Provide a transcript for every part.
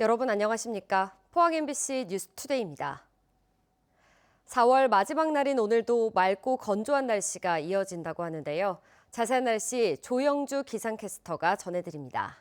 여러분 안녕하십니까? 포항 MBC 뉴스투데이입니다. 4월 마지막 날인 오늘도 맑고 건조한 날씨가 이어진다고 하는데요. 자세한 날씨 조영주 기상캐스터가 전해드립니다.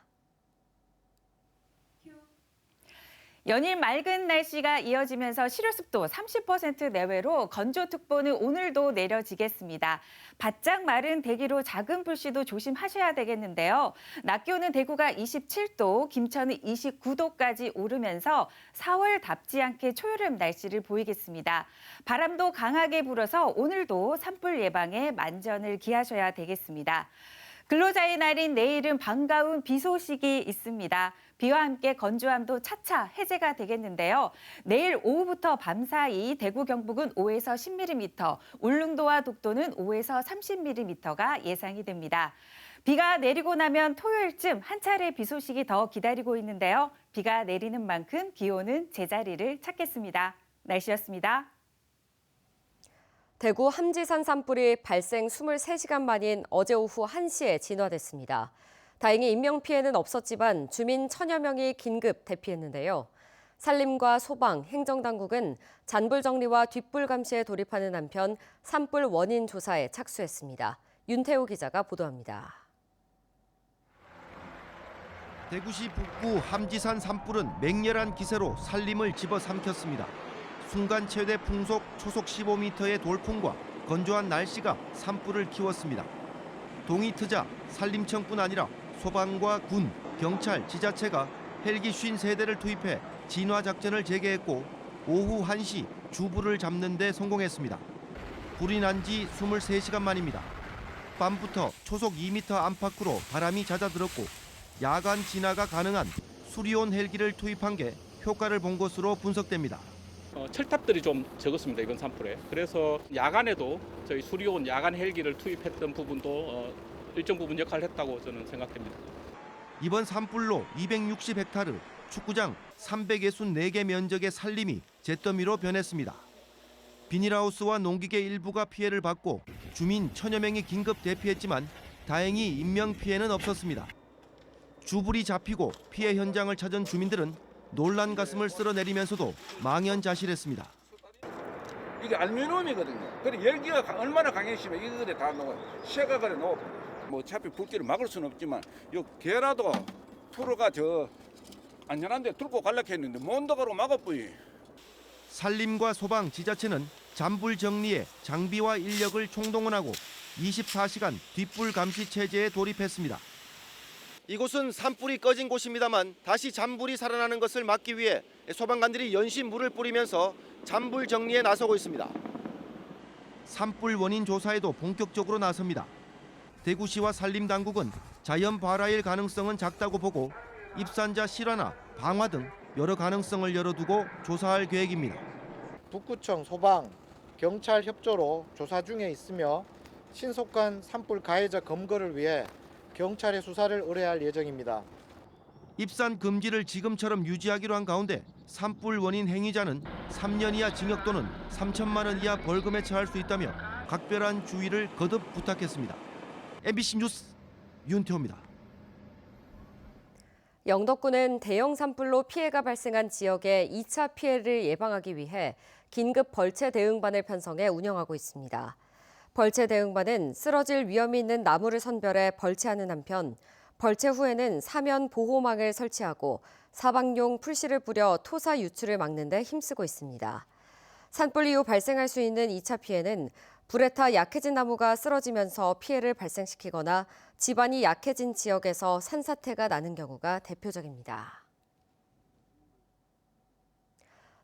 연일 맑은 날씨가 이어지면서 실효습도 30% 내외로 건조특보는 오늘도 내려지겠습니다. 바짝 마른 대기로 작은 불씨도 조심하셔야 되겠는데요. 낮 기온은 대구가 27도, 김천은 29도까지 오르면서 4월 답지 않게 초여름 날씨를 보이겠습니다. 바람도 강하게 불어서 오늘도 산불 예방에 만전을 기하셔야 되겠습니다. 근로자의 날인 내일은 반가운 비 소식이 있습니다. 비와 함께 건조함도 차차 해제가 되겠는데요. 내일 오후부터 밤 사이 대구 경북은 5에서 10mm, 울릉도와 독도는 5에서 30mm가 예상이 됩니다. 비가 내리고 나면 토요일쯤 한 차례 비 소식이 더 기다리고 있는데요. 비가 내리는 만큼 기온은 제자리를 찾겠습니다. 날씨였습니다. 대구 함지산 산불이 발생 23시간 만인 어제 오후 1시에 진화됐습니다. 다행히 인명피해는 없었지만 주민 천여 명이 긴급 대피했는데요. 산림과 소방, 행정당국은 잔불 정리와 뒷불 감시에 돌입하는 한편 산불 원인 조사에 착수했습니다. 윤태호 기자가 보도합니다. 대구시 북부 함지산 산불은 맹렬한 기세로 산림을 집어삼켰습니다. 순간 최대 풍속 초속 15m의 돌풍과 건조한 날씨가 산불을 키웠습니다. 동이 트자 산림청뿐 아니라 소방과 군, 경찰, 지자체가 헬기 53대를 투입해 진화 작전을 재개했고 오후 1시 주불을 잡는 데 성공했습니다. 불이 난 지 23시간 만입니다. 밤부터 초속 2m 안팎으로 바람이 잦아들었고 야간 진화가 가능한 수리온 헬기를 투입한 게 효과를 본 것으로 분석됩니다. 어, 철탑들이 좀 적었습니다 이번 산불에 그래서 야간에도 저희 수리온 야간 헬기를 투입했던 부분도 어, 일정 부분 역할을 했다고 저는 생각됩니다. 이번 산불로 260헥타르, 축구장 364개 면적의 산림이 잿더미로 변했습니다. 비닐하우스와 농기계 일부가 피해를 받고 주민 천여 명이 긴급 대피했지만 다행히 인명 피해는 없었습니다. 주불이 잡히고 피해 현장을 찾은 주민들은 놀란 가슴을 쓸어내리면서도 망연자실했습니다. 이게 알루미늄이거든요. 그래 열기가 가- 얼마나 강해지면 이거 그래 다 녹아. 쇠가 그래 녹아. 뭐 어차피 불길을 막을 수는 없지만 요 개라도 프로가 저 안전한데 들고 갈라 했는데 뭔더가로 막아뿌이. 산림과 소방, 지자체는 잔불 정리에 장비와 인력을 총동원하고 24시간 뒷불 감시 체제에 돌입했습니다. 이곳은 산불이 꺼진 곳입니다만 다시 잔불이 살아나는 것을 막기 위해 소방관들이 연신 물을 뿌리면서 잔불 정리에 나서고 있습니다. 산불 원인 조사에도 본격적으로 나섭니다. 대구시와 산림당국은 자연 발화일 가능성은 작다고 보고 입산자 실화나 방화 등 여러 가능성을 열어두고 조사할 계획입니다. 북구청 소방, 경찰 협조로 조사 중에 있으며 신속한 산불 가해자 검거를 위해 경찰의 수사를 의뢰할 예정입니다. 입산 금지를 지금처럼 유지하기로 한 가운데 산불 원인 행위자는 3년 이하 징역 또는 3천만 원 이하 벌금에 처할 수 있다며 각별한 주의를 거듭 부탁했습니다. MBC 뉴스 윤태호입니다. 영덕군은 대형 산불로 피해가 발생한 지역의 2차 피해를 예방하기 위해 긴급 벌채 대응반을 편성해 운영하고 있습니다. 벌채 대응반은 쓰러질 위험이 있는 나무를 선별해 벌채하는 한편 벌채 후에는 사면 보호망을 설치하고 사방용 풀씨를 뿌려 토사 유출을 막는 데 힘쓰고 있습니다. 산불 이후 발생할 수 있는 2차 피해는 불에 타 약해진 나무가 쓰러지면서 피해를 발생시키거나 집안이 약해진 지역에서 산사태가 나는 경우가 대표적입니다.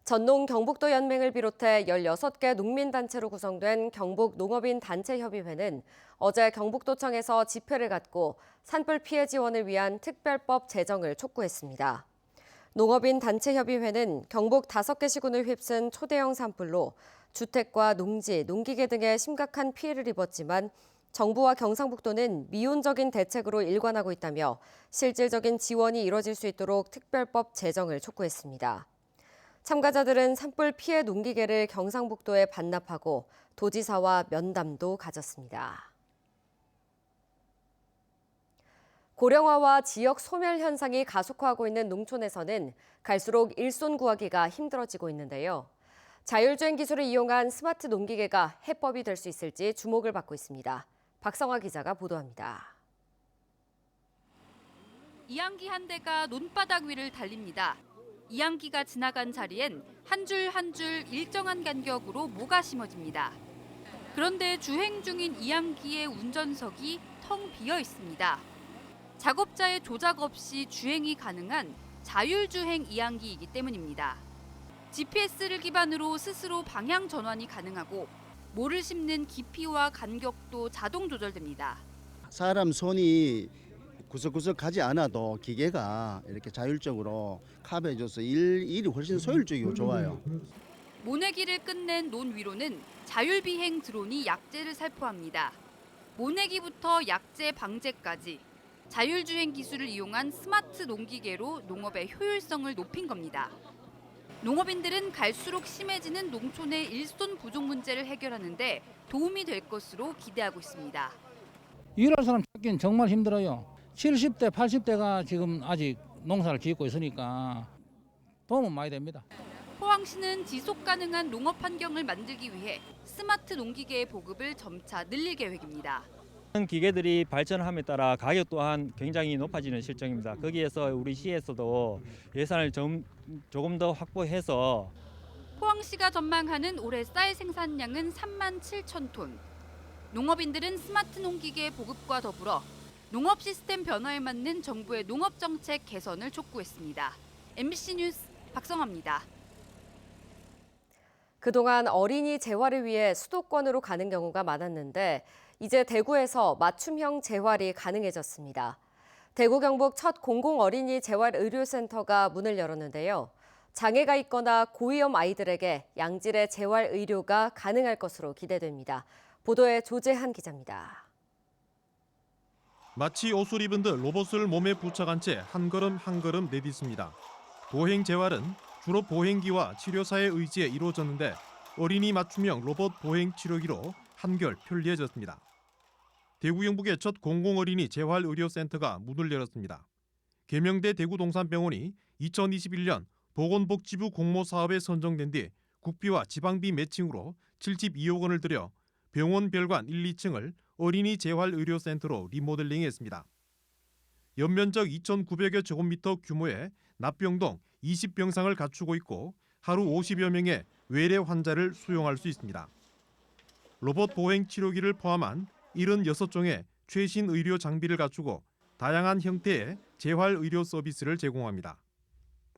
전농 경북도 연맹을 비롯해 16개 농민단체로 구성된 경북 농업인 단체협의회는 어제 경북도청에서 집회를 갖고 산불 피해 지원을 위한 특별법 제정을 촉구했습니다. 농업인 단체협의회는 경북 5개 시군을 휩쓴 초대형 산불로 주택과 농지, 농기계 등에 심각한 피해를 입었지만 정부와 경상북도는 미온적인 대책으로 일관하고 있다며 실질적인 지원이 이뤄질 수 있도록 특별법 제정을 촉구했습니다. 참가자들은 산불 피해 농기계를 경상북도에 반납하고 도지사와 면담도 가졌습니다. 고령화와 지역 소멸 현상이 가속화하고 있는 농촌에서는 갈수록 일손 구하기가 힘들어지고 있는데요. 자율주행 기술을 이용한 스마트 농기계가 해법이 될 수 있을지 주목을 받고 있습니다. 박성화 기자가 보도합니다. 이양기 한 대가 논바닥 위를 달립니다. 이양기가 지나간 자리엔 한 줄 한 줄 일정한 간격으로 모가 심어집니다. 그런데 주행 중인 이양기의 운전석이 텅 비어 있습니다. 작업자의 조작 없이 주행이 가능한 자율주행 이양기이기 때문입니다. GPS를 기반으로 스스로 방향 전환이 가능하고 모를 심는 깊이와 간격도 자동 조절됩니다. 사람 손이 구석구석 가지 않아도 기계가 이렇게 자율적으로 카베해줘서 일, 일이 훨씬 소율적이고 좋아요. 모내기를 끝낸 논 위로는 자율비행 드론이 약재를 살포합니다. 모내기부터 약재 방제까지 자율주행 기술을 이용한 스마트 농기계로 농업의 효율성을 높인 겁니다. 농업인들은 갈수록 심해지는 농촌의 일손 부족 문제를 해결하는데 도움이 될 것으로 기대하고 있습니다. 일할 사람 찾기는 정말 힘들어요. 70대, 80대가 지금 아직 농사를 짓고 있으니까 도움은 많이 됩니다. 포항시는 지속 가능한 농업 환경을 만들기 위해 스마트 농기계의 보급을 점차 늘릴 계획입니다. 기계들이 발전함에 따라 가격 또한 굉장히 높아지는 실정입니다. 거기에서 우리 시에서도 예산을 좀 조금 더 확보해서 포항시가 전망하는 올해 쌀 생산량은 3만 7천 톤. 농업인들은 스마트 농기계 보급과 더불어 농업 시스템 변화에 맞는 정부의 농업 정책 개선을 촉구했습니다. MBC 뉴스 박성화입니다. 그동안 어린이 재활을 위해 수도권으로 가는 경우가 많았는데 이제 대구에서 맞춤형 재활이 가능해졌습니다. 대구 경북 첫 공공 어린이 재활 의료센터가 문을 열었는데요. 장애가 있거나 고위험 아이들에게 양질의 재활 의료가 가능할 것으로 기대됩니다. 보도에 조재한 기자입니다. 마치 옷을 입은 듯 로봇을 몸에 부착한 채 한 걸음 한 걸음 내딛습니다. 보행 재활은 주로 보행기와 치료사의 의지에 이루어졌는데 어린이 맞춤형 로봇 보행 치료기로 한결 편리해졌습니다. 대구 경북의 첫 공공 어린이 재활 의료 센터가 문을 열었습니다. 계명대 대구동산병원이 2021년 보건복지부 공모 사업에 선정된 뒤 국비와 지방비 매칭으로 72억 원을 들여 병원 별관 1, 2층을 어린이 재활의료센터로 리모델링했습니다. 연면적 2,900여 제곱미터 규모의 납병동 20병상을 갖추고 있고 하루 50여 명의 외래 환자를 수용할 수 있습니다. 로봇 보행 치료기를 포함한 76종의 최신 의료 장비를 갖추고 다양한 형태의 재활 의료 서비스를 제공합니다.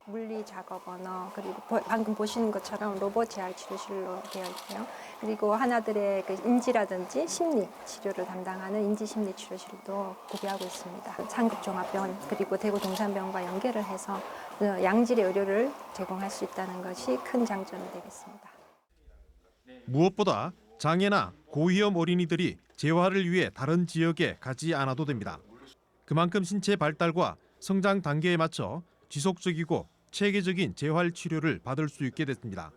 물리 작업 언어 그리고 보- 방금 보시는 것처럼 로봇 재활 치료실로 되어 있고요. 그리고 하나들의 그 인지라든지 심리 치료를 담당하는 인지 심리 치료실도 구비하고 있습니다. 상급 종합병원 그리고 대구 동산병원과 연계를 해서 어, 양질의 의료를 제공할 수 있다는 것이 큰 장점이 되겠습니다. 무엇보다 장애나 고위험 어린이들이 재활을 위해 다른 지역에 가지 않아도 됩니다. 그만큼 신체 발달과 성장 단계에 맞춰 지속적이고 체계적인 재활 치료를 받을 수 있게 됐습니다.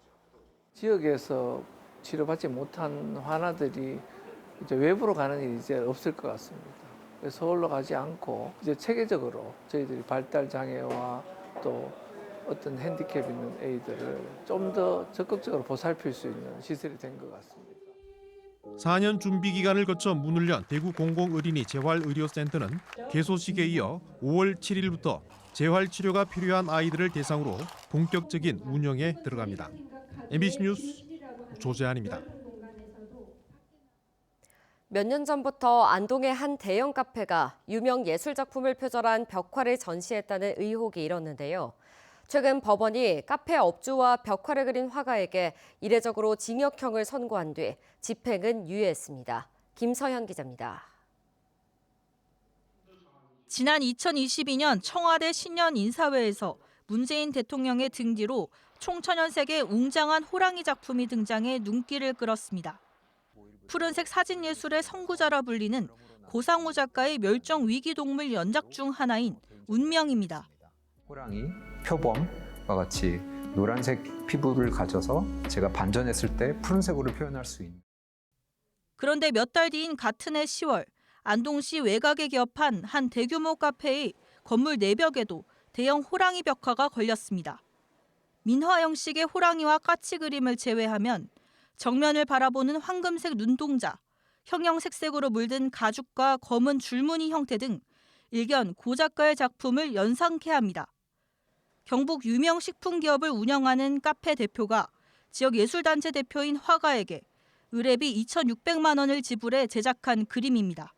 지역에서 치료받지 못한 환아들이 이제 외부로 가는 일이 이제 없을 것 같습니다. 서울로 가지 않고 이제 체계적으로 저희들이 발달 장애와 또 어떤 핸디캡 있는 아이들을 좀 더 적극적으로 보살필 수 있는 시설이 된 것 같습니다. 4년 준비 기간을 거쳐 문을 연 대구 공공 어린이 재활 의료 센터는 개소식에 이어 5월 7일부터 재활 치료가 필요한 아이들을 대상으로 본격적인 운영에 들어갑니다. MBC 뉴스 조재한입니다. 몇 년 전부터 안동의 한 대형 카페가 유명 예술 작품을 표절한 벽화를 전시했다는 의혹이 일었는데요. 최근 법원이 카페 업주와 벽화를 그린 화가에게 이례적으로 징역형을 선고한 뒤 집행은 유예했습니다. 김서현 기자입니다. 지난 2022년 청와대 신년 인사회에서 문재인 대통령의 등 뒤로 총천연색의 웅장한 호랑이 작품이 등장해 눈길을 끌었습니다. 푸른색 사진 예술의 선구자라 불리는 고상호 작가의 멸종 위기 동물 연작 중 하나인 운명입니다. 호랑이, 표범과 같이 노란색 피부를 가져서 제가 반전했을 때 푸른색으로 표현할 수 있는 그런데 몇 달 뒤인 같은 해 10월 안동시 외곽에 기업한 한 대규모 카페의 건물 내벽에도 대형 호랑이 벽화가 걸렸습니다. 민화 형식의 호랑이와 까치 그림을 제외하면 정면을 바라보는 황금색 눈동자, 형형색색으로 물든 가죽과 검은 줄무늬 형태 등 일견 고 작가의 작품을 연상케 합니다. 경북 유명 식품 기업을 운영하는 카페 대표가 지역 예술단체 대표인 화가에게 의뢰비 2,600만 원을 지불해 제작한 그림입니다.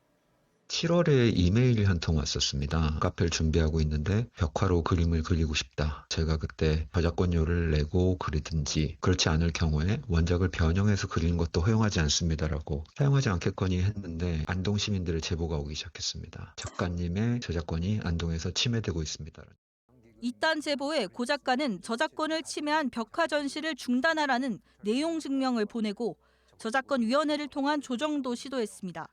7월에 이메일이 한 통 왔었습니다. 카페를 준비하고 있는데 벽화로 그림을 그리고 싶다. 제가 그때 저작권료를 내고 그리든지 그렇지 않을 경우에 원작을 변형해서 그리는 것도 허용하지 않습니다라고 사용하지 않겠거니 했는데 안동 시민들의 제보가 오기 시작했습니다. 작가님의 저작권이 안동에서 침해되고 있습니다. 이딴 제보에 고 작가는 저작권을 침해한 벽화 전시를 중단하라는 내용 증명을 보내고 저작권위원회를 통한 조정도 시도했습니다.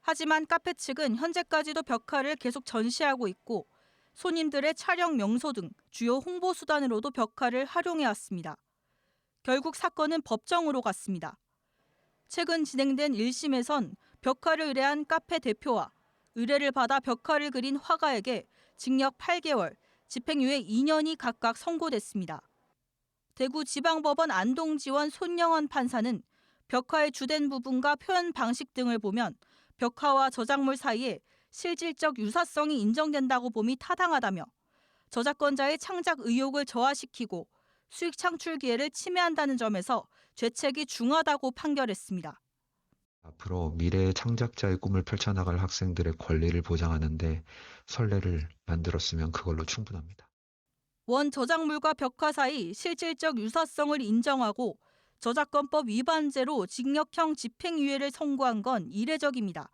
하지만 카페 측은 현재까지도 벽화를 계속 전시하고 있고 손님들의 촬영 명소 등 주요 홍보 수단으로도 벽화를 활용해 왔습니다. 결국 사건은 법정으로 갔습니다. 최근 진행된 1심에선 벽화를 의뢰한 카페 대표와 의뢰를 받아 벽화를 그린 화가에게 징역 8개월, 집행유예 2년이 각각 선고됐습니다. 대구지방법원 안동지원 손영원 판사는 벽화의 주된 부분과 표현 방식 등을 보면 벽화와 저작물 사이에 실질적 유사성이 인정된다고 봄이 타당하다며 저작권자의 창작 의욕을 저하시키고 수익 창출 기회를 침해한다는 점에서 죄책이 중하다고 판결했습니다. 앞으로 미래의 창작자의 꿈을 펼쳐나갈 학생들의 권리를 보장하는데 선례를 만들었으면 그걸로 충분합니다. 원 저작물과 벽화 사이 실질적 유사성을 인정하고 저작권법 위반죄로 징역형 집행유예를 선고한 건 이례적입니다.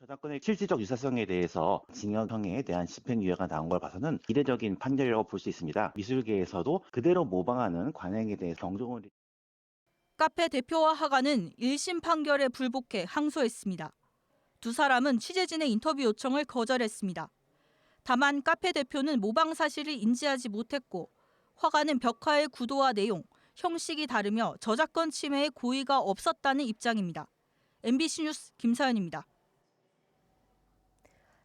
저작권의 실질적 유사성에 대해서 징역형에 대한 집행유예가 나온 걸 봐서는 이례적인 판결이라고 볼 수 있습니다. 미술계에서도 그대로 모방하는 관행에 대해 경종을 카페 대표와 하가는 1심 판결에 불복해 항소했습니다. 두 사람은 취재진의 인터뷰 요청을 거절했습니다. 다만 카페 대표는 모방 사실을 인지하지 못했고 화가는 벽화의 구도와 내용, 형식이 다르며 저작권 침해의 고의가 없었다는 입장입니다. MBC 뉴스 김사연입니다.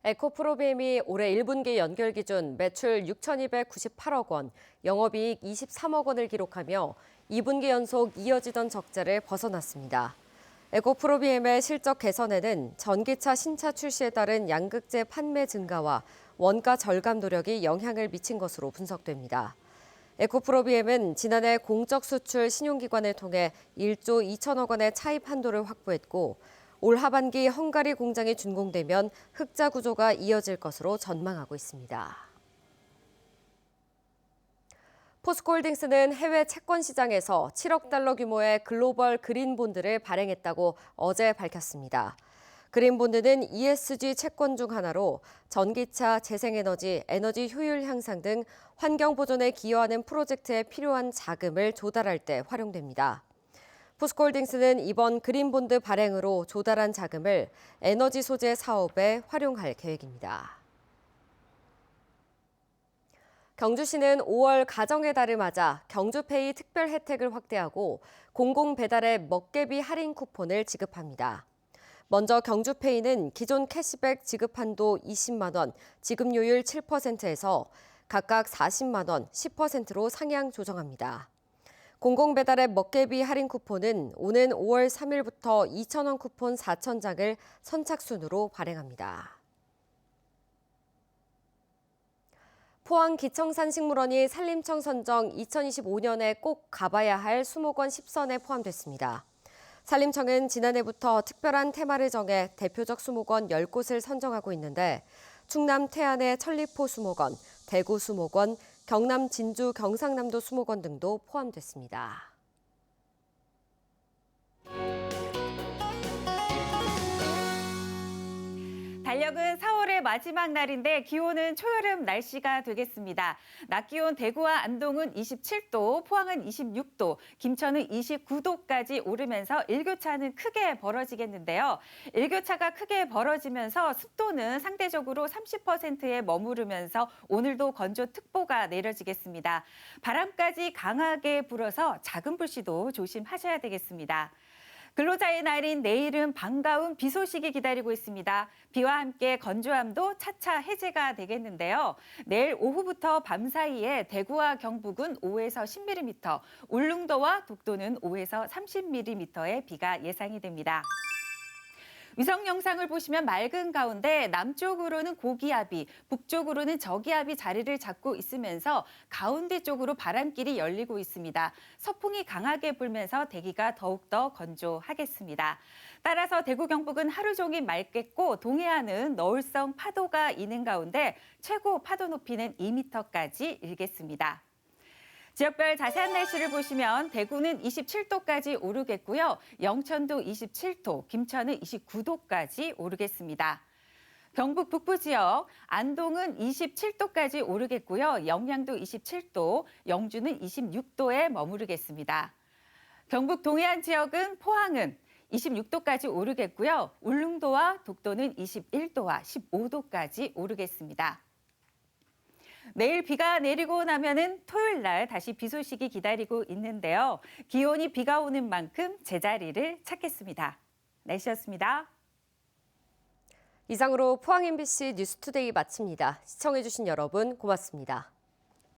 에코프로비엠이 올해 1분기 연결 기준 매출 6,298억 원, 영업이익 23억 원을 기록하며 2분기 연속 이어지던 적자를 벗어났습니다. 에코프로비엠의 실적 개선에는 전기차 신차 출시에 따른 양극재 판매 증가와 원가 절감 노력이 영향을 미친 것으로 분석됩니다. 에코프로비엠은 지난해 공적 수출 신용기관을 통해 1조 2천억 원의 차입 한도를 확보했고 올 하반기 헝가리 공장이 준공되면 흑자 구조가 이어질 것으로 전망하고 있습니다. 포스코홀딩스는 해외 채권 시장에서 7억 달러 규모의 글로벌 그린 본드를 발행했다고 어제 밝혔습니다. 그린 본드는 ESG 채권 중 하나로 전기차, 재생에너지, 에너지 효율 향상 등 환경 보존에 기여하는 프로젝트에 필요한 자금을 조달할 때 활용됩니다. 포스코홀딩스는 이번 그린 본드 발행으로 조달한 자금을 에너지 소재 사업에 활용할 계획입니다. 경주시는 5월 가정의 달을 맞아 경주페이 특별 혜택을 확대하고 공공 배달의 먹개비 할인 쿠폰을 지급합니다. 먼저 경주페이는 기존 캐시백 지급 한도 20만 원, 지급료율 7%에서 각각 40만 원, 10%로 상향 조정합니다. 공공 배달의 먹개비 할인 쿠폰은 오는 5월 3일부터 2,000원 쿠폰 4,000장을 선착순으로 발행합니다. 포항 기청산식물원이 산림청 선정 2025년에 꼭 가봐야 할 수목원 10선에 포함됐습니다. 산림청은 지난해부터 특별한 테마를 정해 대표적 수목원 10곳을 선정하고 있는데 충남 태안의 천리포 수목원, 대구 수목원, 경남 진주 경상남도 수목원 등도 포함됐습니다. 달력은 4월의 마지막 날인데 기온은 초여름 날씨가 되겠습니다. 낮 기온 대구와 안동은 27도, 포항은 26도, 김천은 29도까지 오르면서 일교차는 크게 벌어지겠는데요. 일교차가 크게 벌어지면서 습도는 상대적으로 30%에 머무르면서 오늘도 건조특보가 내려지겠습니다. 바람까지 강하게 불어서 작은 불씨도 조심하셔야 되겠습니다. 근로자의 날인 내일은 반가운 비 소식이 기다리고 있습니다. 비와 함께 건조함도 차차 해제가 되겠는데요. 내일 오후부터 밤 사이에 대구와 경북은 5에서 10mm, 울릉도와 독도는 5에서 30mm의 비가 예상이 됩니다. 위성 영상을 보시면 맑은 가운데 남쪽으로는 고기압이, 북쪽으로는 저기압이 자리를 잡고 있으면서 가운데 쪽으로 바람길이 열리고 있습니다. 서풍이 강하게 불면서 대기가 더욱더 건조하겠습니다. 따라서 대구 경북은 하루 종일 맑겠고 동해안은 너울성 파도가 있는 가운데 최고 파도 높이는 2m까지 일겠습니다. 지역별 자세한 날씨를 보시면 대구는 27도까지 오르겠고요. 영천도 27도, 김천은 29도까지 오르겠습니다. 경북 북부 지역 안동은 27도까지 오르겠고요. 영양도 27도, 영주는 26도에 머무르겠습니다. 경북 동해안 지역은 포항은 26도까지 오르겠고요. 울릉도와 독도는 21도와 15도까지 오르겠습니다. 내일 비가 내리고 나면은 토요일 날 다시 비 소식이 기다리고 있는데요. 기온이 비가 오는 만큼 제자리를 찾겠습니다. 날씨였습니다. 이상으로 포항 MBC 뉴스투데이 마칩니다. 시청해주신 여러분 고맙습니다.